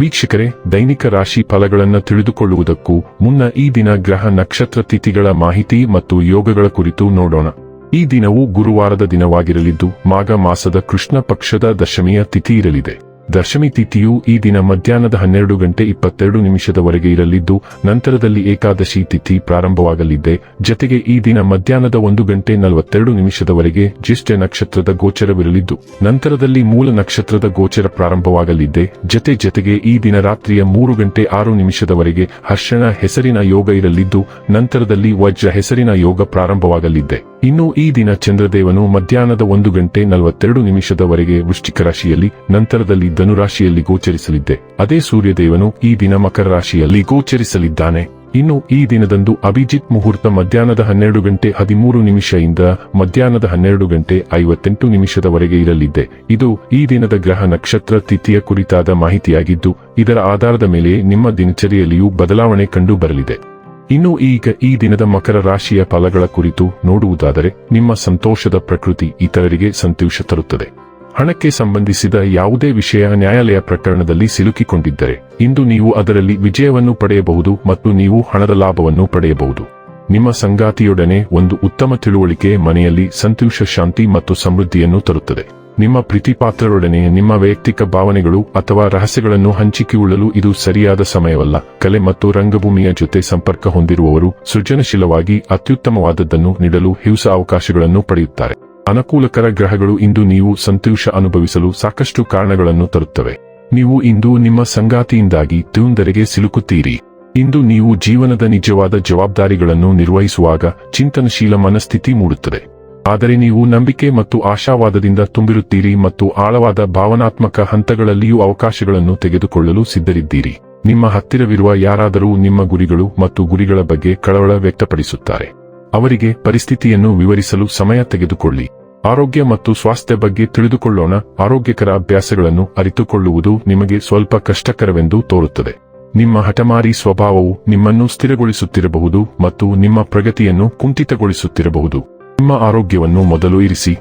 ವೀಕ್ಷಕರೇ, ದೈನಿಕ ರಾಶಿ ಫಲಗಳನ್ನು ತಿಳಿದುಕೊಳ್ಳುವುದಕ್ಕೂ ಮುನ್ನ ಈ ದಿನ ಗ್ರಹ ನಕ್ಷತ್ರ ತಿಥಿಗಳ ಮಾಹಿತಿ ಮತ್ತು ಯೋಗಗಳ ಕುರಿತು ನೋಡೋಣ. ಈ ದಿನವು ಗುರುವಾರದ ದಿನವಾಗಿರಲಿದ್ದು, ಮಾಘ ಮಾಸದ ಕೃಷ್ಣ ಪಕ್ಷದ ದಶಮಿಯ ತಿಥಿ ಇರಲಿದೆ. ದಶಮಿ ತಿಥಿಯು ಈ ದಿನ ಮಧ್ಯಾಹ್ನದ ಹನ್ನೆರಡು ಗಂಟೆ ಇಪ್ಪತ್ತೆರಡು ನಿಮಿಷದವರೆಗೆ ಇರಲಿದ್ದು, ನಂತರದಲ್ಲಿ ಏಕಾದಶಿ ತಿಥಿ ಪ್ರಾರಂಭವಾಗಲಿದೆ. ಜತೆಗೆ ಈ ದಿನ ಮಧ್ಯಾಹ್ನದ ಒಂದು ಗಂಟೆ ನಲವತ್ತೆರಡು ನಿಮಿಷದವರೆಗೆ ಜ್ಯೇಷ್ಠ ನಕ್ಷತ್ರದ ಗೋಚರವಿರಲಿದ್ದು, ನಂತರದಲ್ಲಿ ಮೂಲ ನಕ್ಷತ್ರದ ಗೋಚರ ಪ್ರಾರಂಭವಾಗಲಿದೆ. ಜತೆ ಜತೆಗೆ ಈ ದಿನ ರಾತ್ರಿಯ ಮೂರು ಗಂಟೆ ಆರು ನಿಮಿಷದವರೆಗೆ ಹರ್ಷಣ ಹೆಸರಿನ ಯೋಗ ಇರಲಿದ್ದು, ನಂತರದಲ್ಲಿ ವಜ್ರ ಹೆಸರಿನ ಯೋಗ ಪ್ರಾರಂಭವಾಗಲಿದೆ. ಇನ್ನು ಈ ದಿನ ಚಂದ್ರದೇವನು ಮಧ್ಯಾಹ್ನದ ಒಂದು ಗಂಟೆ ನಲವತ್ತೆರಡು ನಿಮಿಷದವರೆಗೆ ವೃಶ್ಚಿಕ ರಾಶಿಯಲ್ಲಿ, ನಂತರದಲ್ಲಿ ಧನುರಾಶಿಯಲ್ಲಿ ಗೋಚರಿಸಲಿದ್ದೆ. ಅದೇ ಸೂರ್ಯದೇವನು ಈ ದಿನ ಮಕರ ರಾಶಿಯಲ್ಲಿ ಗೋಚರಿಸಲಿದ್ದಾನೆ. ಇನ್ನು ಈ ದಿನದಂದು ಅಭಿಜಿತ್ ಮುಹೂರ್ತ ಮಧ್ಯಾಹ್ನದ ಹನ್ನೆರಡು ಗಂಟೆ ಹದಿಮೂರು ನಿಮಿಷದಿಂದ ಮಧ್ಯಾಹ್ನದ ಹನ್ನೆರಡು ಗಂಟೆ ಐವತ್ತೆಂಟು ನಿಮಿಷದವರೆಗೆ ಇರಲಿದ್ದೆ. ಇದು ಈ ದಿನದ ಗ್ರಹ ನಕ್ಷತ್ರ ತಿಥಿಯ ಕುರಿತಾದ ಮಾಹಿತಿಯಾಗಿದ್ದು, ಇದರ ಆಧಾರದ ಮೇಲೆ ನಿಮ್ಮ ದಿನಚರಿಯಲ್ಲಿಯೂ ಬದಲಾವಣೆ ಕಂಡು ಬರಲಿದೆ. ಇನ್ನು ಈಗ ಈ ದಿನದ ಮಕರ ರಾಶಿಯ ಫಲಗಳ ಕುರಿತು ನೋಡುವುದಾದರೆ, ನಿಮ್ಮ ಸಂತೋಷದ ಪ್ರಕೃತಿ ಇತರರಿಗೆ ಸಂತೋಷ ತರುತ್ತದೆ. ಹಣಕ್ಕೆ ಸಂಬಂಧಿಸಿದ ಯಾವುದೇ ವಿಷಯ ನ್ಯಾಯಾಲಯ ಪ್ರಕರಣದಲ್ಲಿ ಸಿಲುಕಿಕೊಂಡಿದ್ದರೆ, ಇಂದು ನೀವು ಅದರಲ್ಲಿ ವಿಜಯವನ್ನು ಪಡೆಯಬಹುದು ಮತ್ತು ನೀವು ಹಣದ ಲಾಭವನ್ನು ಪಡೆಯಬಹುದು. ನಿಮ್ಮ ಸಂಗಾತಿಯೊಡನೆ ಒಂದು ಉತ್ತಮ ತಿಳುವಳಿಕೆ ಮನೆಯಲ್ಲಿ ಸಂತೋಷ, ಶಾಂತಿ ಮತ್ತು ಸಮೃದ್ಧಿಯನ್ನು ತರುತ್ತದೆ. ನಿಮ್ಮ ಪ್ರೀತಿಪಾತ್ರರೊಡನೆ ನಿಮ್ಮ ವೈಯಕ್ತಿಕ ಭಾವನೆಗಳು ಅಥವಾ ರಹಸ್ಯಗಳನ್ನು ಹಂಚಿಕೊಳ್ಳಲು ಇದು ಸರಿಯಾದ ಸಮಯವಲ್ಲ. ಕಲೆ ಮತ್ತು ರಂಗಭೂಮಿಯ ಜೊತೆ ಸಂಪರ್ಕ ಹೊಂದಿರುವವರು ಸೃಜನಶೀಲವಾಗಿ ಅತ್ಯುತ್ತಮವಾದದ್ದನ್ನು ನೀಡಲು ಹಿಂಸ ಅವಕಾಶಗಳನ್ನು ಪಡೆಯುತ್ತಾರೆ. ಅನುಕೂಲಕರ ಗ್ರಹಗಳು ಇಂದು ನೀವು ಸಂತೋಷ ಅನುಭವಿಸಲು ಸಾಕಷ್ಟು ಕಾರಣಗಳನ್ನು ತರುತ್ತವೆ. ನೀವು ಇಂದು ನಿಮ್ಮ ಸಂಗಾತಿಯಿಂದಾಗಿ ತೊಂದರೆಗೆ ಸಿಲುಕುತ್ತೀರಿ. ಇಂದು ನೀವು ಜೀವನದ ನಿಜವಾದ ಜವಾಬ್ದಾರಿಗಳನ್ನು ನಿರ್ವಹಿಸುವಾಗ ಚಿಂತನಶೀಲ ಮನಸ್ಥಿತಿ ಮೂಡುತ್ತದೆ. ಆದರೆ ನೀವು ನಂಬಿಕೆ ಮತ್ತು ಆಶಾವಾದದಿಂದ ತುಂಬಿರುತ್ತೀರಿ ಮತ್ತು ಆಳವಾದ ಭಾವನಾತ್ಮಕ ಹಂತಗಳಲ್ಲಿಯೂ ಅವಕಾಶಗಳನ್ನು ತೆಗೆದುಕೊಳ್ಳಲು ಸಿದ್ಧರಿದ್ದೀರಿ. ನಿಮ್ಮ ಹತ್ತಿರವಿರುವ ಯಾರಾದರೂ ನಿಮ್ಮ ಗುರಿಗಳು ಮತ್ತು ಗುರಿಗಳ ಬಗ್ಗೆ ಕಳವಳ ವ್ಯಕ್ತಪಡಿಸುತ್ತಾರೆ. ಅವರಿಗೆ ಪರಿಸ್ಥಿತಿಯನ್ನು ವಿವರಿಸಲು ಸಮಯ ತೆಗೆದುಕೊಳ್ಳಿ. ಆರೋಗ್ಯ ಮತ್ತು ಸ್ವಾಸ್ಥ್ಯ ಬಗ್ಗೆ ತಿಳಿದುಕೊಳ್ಳೋಣ. ಆರೋಗ್ಯಕರ ಅಭ್ಯಾಸಗಳನ್ನು ಅರಿತುಕೊಳ್ಳುವುದು ನಿಮಗೆ ಸ್ವಲ್ಪ ಕಷ್ಟಕರವೆಂದು ತೋರುತ್ತದೆ. ನಿಮ್ಮ ಹಠಮಾರಿ ಸ್ವಭಾವವು ನಿಮ್ಮನ್ನು ಸ್ಥಿರಗೊಳಿಸುತ್ತಿರಬಹುದು ಮತ್ತು ನಿಮ್ಮ ಪ್ರಗತಿಯನ್ನು ಕುಂಠಿತಗೊಳಿಸುತ್ತಿರಬಹುದು. ನಿಮ್ಮ ಆರೋಗ್ಯವನ್ನು ಮೊದಲು ಇರಿಸಿ.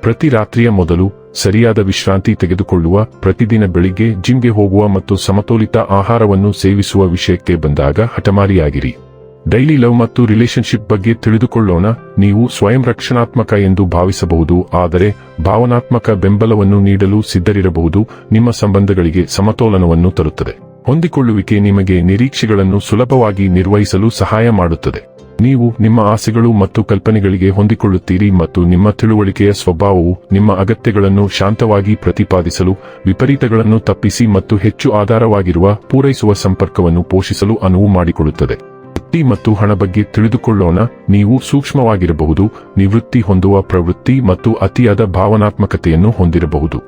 ಪ್ರತಿ ರಾತ್ರಿಯ ಮೊದಲು ಸರಿಯಾದ ವಿಶ್ರಾಂತಿ ತೆಗೆದುಕೊಳ್ಳುವ, ಪ್ರತಿದಿನ ಬೆಳಿಗ್ಗೆ ಜಿಮ್ಗೆ ಹೋಗುವ ಮತ್ತು ಸಮತೋಲಿತ ಆಹಾರವನ್ನು ಸೇವಿಸುವ ವಿಷಯಕ್ಕೆ ಬಂದಾಗ ಹಠಮಾರಿಯಾಗಿರಿ. ಡೈಲಿ ಲವ್ ಮತ್ತು ರಿಲೇಶನ್ಶಿಪ್ ಬಗ್ಗೆ ತಿಳಿದುಕೊಳ್ಳೋಣ. ನೀವು ಸ್ವಯಂ ರಕ್ಷಣಾತ್ಮಕ ಎಂದು ಭಾವಿಸಬಹುದು, ಆದರೆ ಭಾವನಾತ್ಮಕ ಬೆಂಬಲವನ್ನು ನೀಡಲು ಸಿದ್ಧರಿರಬಹುದು. ನಿಮ್ಮ ಸಂಬಂಧಗಳಿಗೆ ಸಮತೋಲನವನ್ನು ತರುತ್ತದೆ. ಹೊಂದಿಕೊಳ್ಳುವಿಕೆ ನಿಮಗೆ ನಿರೀಕ್ಷೆಗಳನ್ನು ಸುಲಭವಾಗಿ ನಿರ್ವಹಿಸಲು ಸಹಾಯ ಮಾಡುತ್ತದೆ. ನೀವು ನಿಮ್ಮ ಆಸೆಗಳು ಮತ್ತು ಕಲ್ಪನೆಗಳಿಗೆ ಹೊಂದಿಕೊಳ್ಳುತ್ತೀರಿ ಮತ್ತು ನಿಮ್ಮ ತಿಳುವಳಿಕೆಯ ಸ್ವಭಾವವು ನಿಮ್ಮ ಅಗತ್ಯಗಳನ್ನು ಶಾಂತವಾಗಿ ಪ್ರತಿಪಾದಿಸಲು, ವಿಪರೀತಗಳನ್ನು ತಪ್ಪಿಸಿ ಮತ್ತು ಹೆಚ್ಚು ಆಧಾರವಾಗಿರುವ ಪೂರೈಸುವ ಸಂಪರ್ಕವನ್ನು ಪೋಷಿಸಲು ಅನುವು ಮಾಡಿಕೊಡುತ್ತದೆ. ವೃತ್ತಿ ಮತ್ತು ಹಣ ಬಗ್ಗೆ ತಿಳಿದುಕೊಳ್ಳೋಣ. ನೀವು ಸೂಕ್ಷ್ಮವಾಗಿರಬಹುದು, ನಿವೃತ್ತಿ ಹೊಂದುವ ಪ್ರವೃತ್ತಿ ಮತ್ತು ಅತಿಯಾದ ಭಾವನಾತ್ಮಕತೆಯನ್ನು ಹೊಂದಿರಬಹುದು.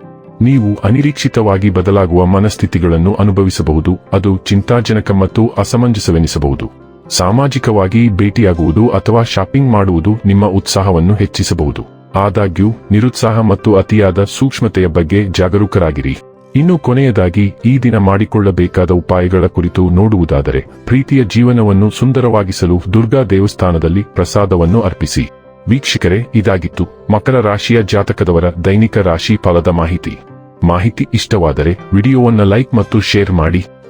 ನೀವು ಅನಿರೀಕ್ಷಿತವಾಗಿ ಬದಲಾಗುವ ಮನಸ್ಥಿತಿಗಳನ್ನು ಅನುಭವಿಸಬಹುದು, ಅದು ಚಿಂತಾಜನಕ ಮತ್ತು ಅಸಮಂಜಸವೆನಿಸಬಹುದು. ಸಾಮಾಜಿಕವಾಗಿ ಭೇಟಿಯಾಗುವುದು ಅಥವಾ ಶಾಪಿಂಗ್ ಮಾಡುವುದು ನಿಮ್ಮ ಉತ್ಸಾಹವನ್ನು ಹೆಚ್ಚಿಸಬಹುದು. ಆದಾಗ್ಯೂ, ನಿರುತ್ಸಾಹ ಮತ್ತು ಅತಿಯಾದ ಸೂಕ್ಷ್ಮತೆಯ ಬಗ್ಗೆ ಜಾಗರೂಕರಾಗಿರಿ. ಇನ್ನು ಕೊನೆಯದಾಗಿ, ಈ ದಿನ ಮಾಡಿಕೊಳ್ಳಬೇಕಾದ ಉಪಾಯಗಳ ಕುರಿತು ನೋಡುವುದಾದರೆ, ಪ್ರೀತಿಯ ಜೀವನವನ್ನು ಸುಂದರವಾಗಿಸಲು ದುರ್ಗಾ ದೇವಸ್ಥಾನದಲ್ಲಿ ಪ್ರಸಾದವನ್ನು ಅರ್ಪಿಸಿ. ವೀಕ್ಷಕರೇ, ಇದಾಗಿತ್ತು. ಮಕರ ರಾಶಿಯ ಜಾತಕದವರ ದೈನಿಕ ರಾಶಿ ಫಲದ ಮಾಹಿತಿ. ಮಾಹಿತಿ ಇಷ್ಟವಾದರೆ, ವಿಡಿಯೋವನ್ನು ಲೈಕ್ ಮತ್ತು ಶೇರ್ ಮಾಡಿ.